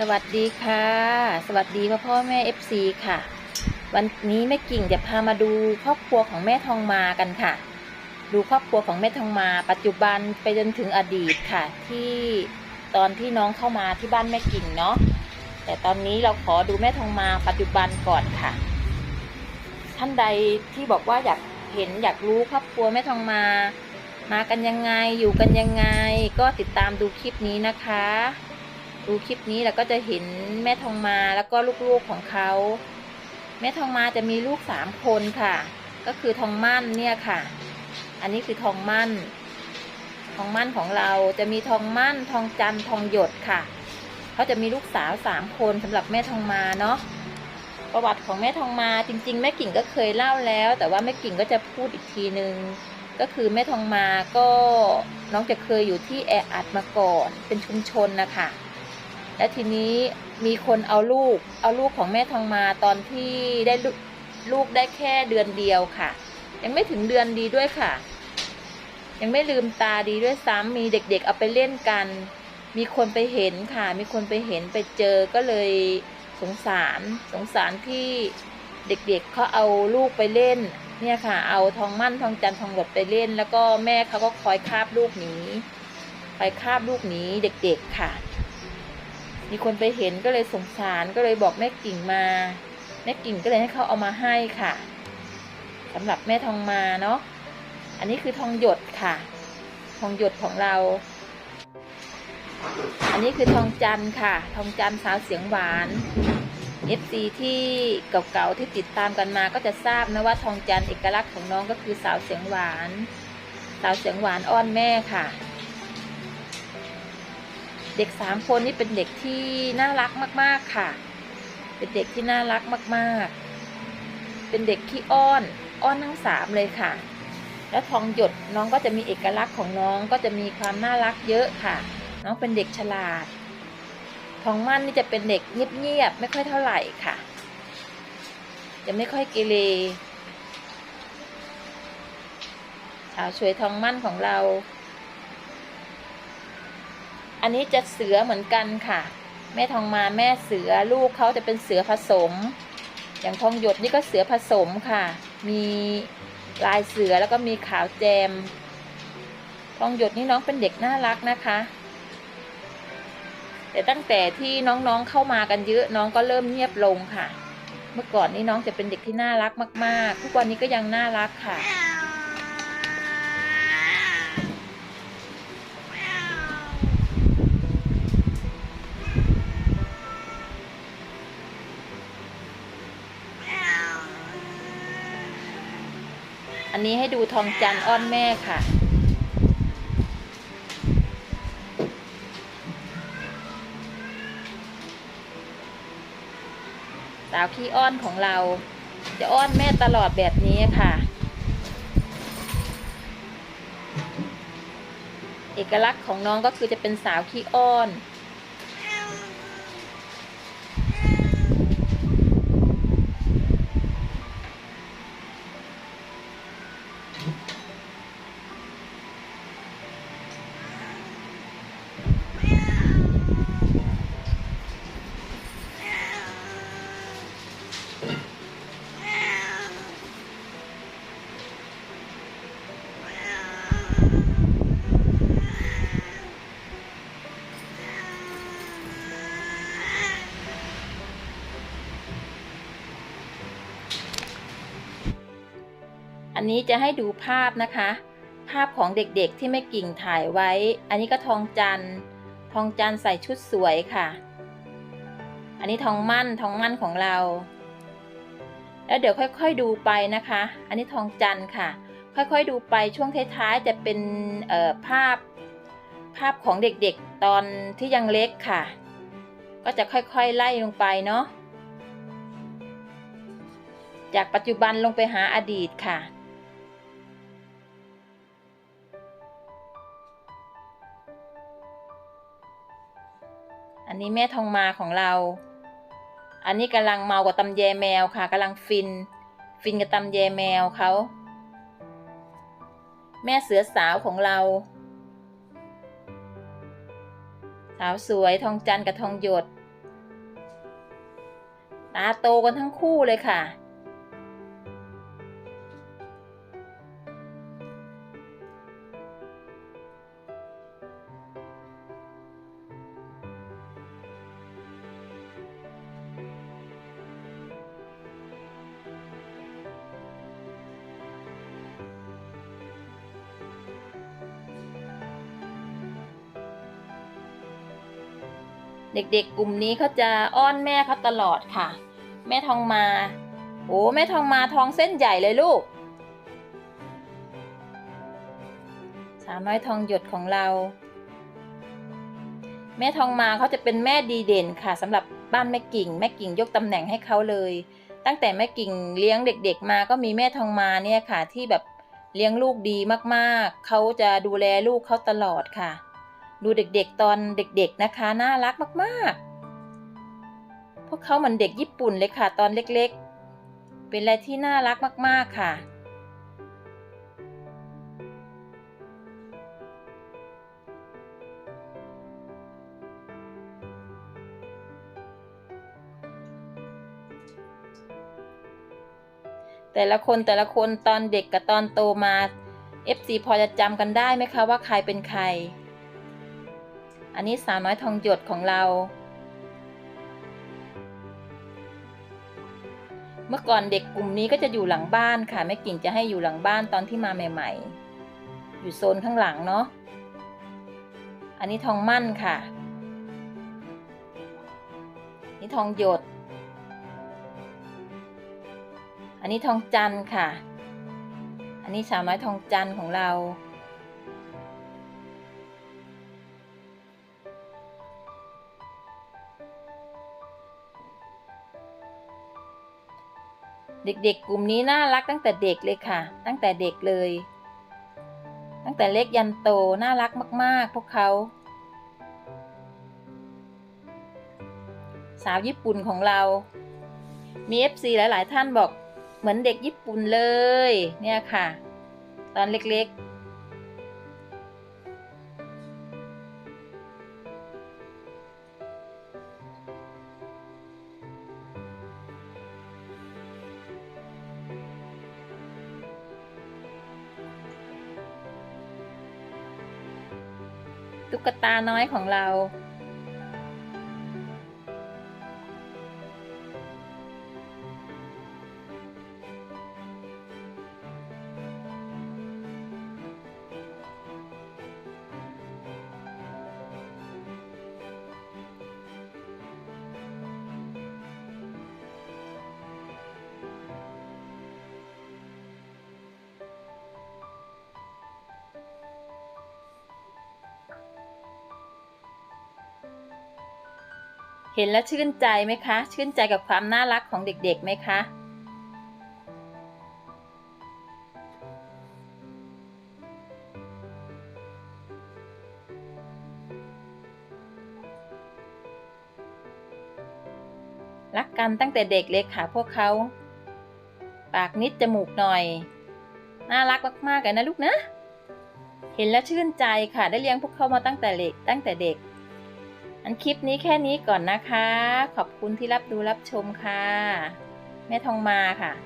สวัสดีค่ะ สวัสดีพ่อพ่อแม่ FC ค่ะ วันนี้แม่กิ่งจะพามาดูครอบครัวของแม่ทองมากันค่ะ ดูครอบครัวของแม่ทองมา ปัจจุบันไปจนถึงอดีตค่ะ ที่ตอนที่น้องเข้ามาที่บ้านแม่กิ่งเนาะแต่ตอนนี้เราขอดูแม่ทองมาปัจจุบันก่อนค่ะ ท่านใดที่บอกว่าอยากเห็นอยากรู้ครอบครัวแม่ทองมา มากันยังไงอยู่กันยังไง ก็ติดตามดูคลิปนี้นะคะ ดูคลิปนี้แล้วก็จะเห็นแม่ทองมาแล้วก็ลูกๆของเขาแม่ทองมาจะมีลูกสามคนค่ะ ก็คือทองมั่นเนี่ยค่ะ อันนี้คือทองมั่น ทองมั่นของเราจะมีทองมั่น ทองจันทองหยดค่ะเขาจะมีลูกสาวสามคนสำหรับแม่ทองมาเนาะประวัติของแม่ทองมาจริง ๆ แม่กิ่งก็เคยเล่าแล้ว แต่ว่าแม่กิ่งก็จะพูดอีกทีนึงก็คือแม่ทองมาก็น้องจะเคยอยู่ที่แออัดมาก่อน เป็นชุมชนนะคะ และทีนี้มีคนเอาลูก เอาลูกของแม่ทองมาตอนที่ได้ลูกลูกได้แค่เดือนเดียวค่ะ ยังไม่ถึงเดือนดีด้วยค่ะ ยังไม่ลืมตาดีด้วยซ้ำมีเด็กๆ เอาไปเล่นกัน มีคนไปเห็นค่ะ มีคนไปเห็นไปเจอก็เลยสงสารสงสารที่เด็กๆเขาเอาลูกไปเล่น เนี่ยค่ะ เอาทองมั่นทองจันทองหยดไปเล่น แล้วก็แม่เขาก็คอยคาบลูกหนีไปคาบลูกหนีเด็กๆค่ะ มีคนไปเห็นก็เลยสงสารก็เลยบอกแม่กิ่งมาแม่กิ่งก็เลยให้เขาเอามาให้ค่ะสำหรับแม่ทองมาเนาะอันนี้คือทองหยดค่ะ ทองหยดของเรา อันนี้คือทองจันค่ะ ทองจันสาวเสียงหวาน FC ที่เก่าๆที่ติดตามกันมาก็จะทราบนะว่าทองจันเอกลักษณ์ของน้องก็คือสาวเสียงหวาน สาวเสียงหวานอ้อนแม่ค่ะ เด็กสามคนนี่เป็นเด็กที่น่ารักมาก ๆค่ะ เป็นเด็กที่น่ารักมากๆ เป็นเด็กขี้อ้อนอ้อนทั้งสามเลยค่ะ แล้วทองหยดน้องก็จะมีเอกลักษณ์ของน้องก็จะมีความน่ารักเยอะค่ะ น้องเป็นเด็กฉลาด ทองมั่นนี่จะเป็นเด็กเงียบๆไม่ค่อยเท่าไหร่ค่ะ จะไม่ค่อยเกเรสาวสวยทองมั่นของเรา อันนี้จะเสือเหมือนกันค่ะ แม่ทองมาแม่เสือลูกเขาจะเป็นเสือผสม อย่างทองหยดนี่ก็เสือผสมค่ะ มีลายเสือแล้วก็มีขาวแจม ทองหยดนี่น้องเป็นเด็กน่ารักนะคะ แต่ตั้งแต่ที่น้องๆเข้ามากันเยอะน้องก็เริ่มเงียบลงค่ะ เมื่อก่อนนี้น้องจะเป็นเด็กที่น่ารักมาก ๆ ทุกวันนี้ก็ยังน่ารักค่ะ อันนี้ให้ดูทองจันอ้อนแม่ค่ะ สาวขี้อ้อนของเรา จะอ้อนแม่ตลอดแบบนี้ค่ะ เอกลักษณ์ของน้องก็คือจะเป็นสาวขี้อ้อน นนี้จะให้ดูภาพนะคะ ภาพของเด็กๆที่แม่กิ่งถ่ายไว้ อันนี้ก็ทองจันทร์ทองจันทร์ใส่ชุดสวยค่ะ อันนี้ทองมั่นทองมั่นของเรา แล้วเดี๋ยวค่อยๆดูไปนะคะ อันนี้ทองจันทร์ค่ะ ค่อยๆดูไปช่วงท้ายๆจะเป็นภาพภาพของเด็กๆตอนที่ยังเล็กค่ะ ก็จะค่อยๆไล่ลงไปเนาะจากปัจจุบันลงไปหาอดีตค่ะ อันนี้แม่ทองมาของเรา อันนี้กำลังเมากับตำแยแมวค่ะกำลังฟิน ฟินกับตำแยแมวเขา แม่เสือสาวของเรา สาวสวยทองจันกับทองหยด ตาโตกันทั้งคู่เลยค่ะ เด็กๆ กลุ่มนี้เขาจะอ้อนแม่เขาตลอดค่ะ แม่ทองมา โอ้แม่ทองมาทองเส้นใหญ่เลยลูก สาวน้อยทองหยดของเรา แม่ทองมาเขาจะเป็นแม่ดีเด่นค่ะสำหรับบ้านแม่กิ่ง แม่กิ่งยกตำแหน่งให้เขาเลย ตั้งแต่แม่กิ่งเลี้ยงเด็ก ๆ มาก็มีแม่ทองมาเนี่ยค่ะที่แบบเลี้ยงลูกดีมากๆ เขาจะดูแลลูกเขาตลอดค่ะ ดูเด็กๆตอนเด็กๆนะคะ น่ารักมากๆ พวกเขาเหมือนเด็กญี่ปุ่นเลยค่ะ ตอนเล็กๆ เป็นอะไรที่น่ารักมากๆค่ะ แต่ละคนแต่ละคนตอนเด็กกับตอนโตมา FC พอจะจำกันได้ไหมคะว่าใครเป็นใคร อันนี้สาวน้อยทองหยดของเรา เมื่อก่อนเด็กกลุ่มนี้ก็จะอยู่หลังบ้านค่ะแม่กิ่งจะให้อยู่หลังบ้านตอนที่มาใหม่ๆ อยู่โซนข้างหลังเนาะ อันนี้ทองมั่นค่ะ นี่ทองหยด อันนี้ทองจันค่ะ อันนี้สาวน้อยทองจันของเรา เด็กๆ กลุ่มนี้น่ารักตั้งแต่เด็กเลยค่ะ ตั้งแต่เด็กเลย ตั้งแต่เล็กยันโตน่ารักมาก ๆ พวกเขา สาวญี่ปุ่นของเรา มี FC หลาย ๆ ท่านบอกเหมือนเด็กญี่ปุ่นเลย เนี่ยค่ะ ตอนเล็ก ๆ ตุ๊กตาน้อยของเรา เห็นแล้วชื่นใจไหมคะ ชื่นใจกับความน่ารักของเด็กๆไหมคะ รักกันตั้งแต่เด็กเลยค่ะพวกเขา ปากนิดจมูกหน่อย น่ารักมากๆเลยนะลูกนะ เห็นแล้วชื่นใจค่ะได้เลี้ยงพวกเขามาตั้งแต่เด็กตั้งแต่เด็ก อันคลิปนี้แค่นี้ก่อนนะคะ ขอบคุณที่รับดูรับชมค่ะ แม่ทองมาค่ะ